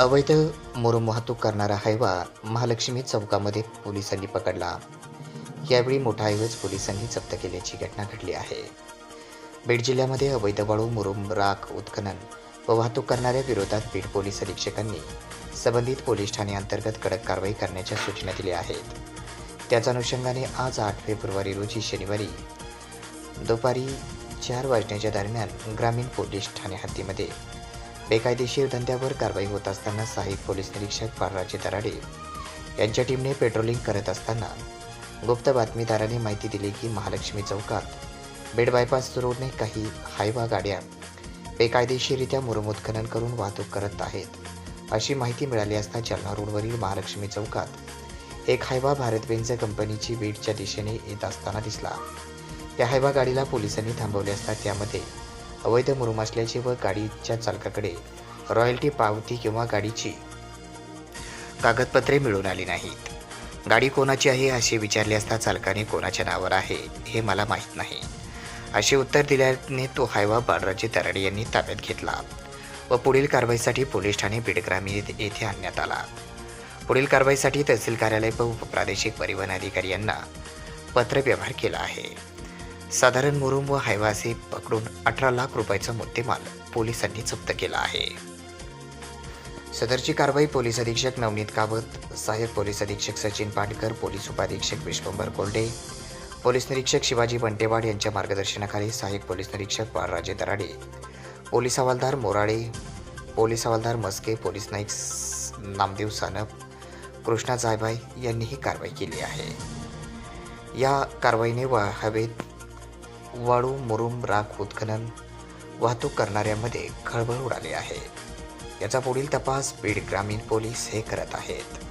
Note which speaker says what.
Speaker 1: अवैध मुरुम वाहतूक करणारा हायवा महालक्ष्मी चौकामध्ये पोलिसांनी पकडला. यावेळी मोठा ऐवज पोलिसांनी जप्त केल्याची घटना घडली आहे. बीड जिल्ह्यामध्ये अवैध वाळू मुरुम राख उत्खनन व वाहतूक करणाऱ्या विरोधात बीड पोलीस अधीक्षकांनी संबंधित पोलीस ठाणे अंतर्गत कडक कारवाई करण्याच्या सूचना दिल्या आहेत. त्याच अनुषंगाने आज आठ फेब्रुवारी रोजी शनिवारी दुपारी चार वाजण्याच्या दरम्यान ग्रामीण पोलीस ठाणे हद्दीमध्ये बेकायदेशीर धंद्यावर कारवाई होत असताना सहाय्यक पोलीस निरीक्षक बाळराजे दराडे यांच्या टीमने पेट्रोलिंग करत असताना गुप्त बातमीदाराने माहिती दिली की महालक्ष्मी चौकात बेड बायपास रोडने काही हायवा गाड्या बेकायदेशीरित्या मुरुमोत्खनन करून वाहतूक करत आहेत अशी माहिती मिळाली असता जालना रोडवरील महालक्ष्मी चौकात एक हायवा भारत बेंज कंपनीची बीडच्या दिशेने येत असताना दिसला. त्या हायवा गाडीला पोलिसांनी थांबवले असता त्यामध्ये अवैध मुरुम असल्याचे व गाडीच्या चालकाकडे रॉयल्टी पावती किंवा गाडीची कागदपत्रे मिळून आली नाहीत. गाडी कोणाची आहे असे विचारले असता चालकाने कोणाच्या नावावर आहे हे मला माहीत नाही. असे उत्तर दिल्याने तो हायवा बाळराजे तराडे यांनी ताब्यात घेतला व पुढील कारवाईसाठी पोलीस ठाणे बिडग्रामी येथे आणण्यात आला. पुढील कारवाईसाठी तहसील कार्यालय व उपप्रादेशिक परिवहन अधिकारी यांना पत्रव्यवहार केला आहे. साधारण मुरुम व हायवासे पकडून अठरा लाख रुपयाचा मुद्देमाल पोलिसांनी जप्त केला आहे. सदरची कारवाई पोलीस अधीक्षक नवनीत कावत सहाय्यक पोलीस अधीक्षक सचिन पाटकर पोलीस उपाधीक्षक विश्वंभर कोल्डे पोलीस निरीक्षक शिवाजी बंटेवाड यांच्या मार्गदर्शनाखाली सहाय्यक पोलीस निरीक्षक बाळराजे दराडे पोलीस हवालदार मोराळे पोलीस हवालदार मस्के पोलीस नाईक नामदेव सानप कृष्णा जायबाई यांनी ही कारवाई केली आहे. या कारवाईने वा हवेत वाळू मुरुम राख उत्खनन वाहतूक करणाऱ्यांमध्ये खळबळ उडाली आहे. याचा पुढील तपास बीड ग्रामीण पोलीस हे करत आहेत.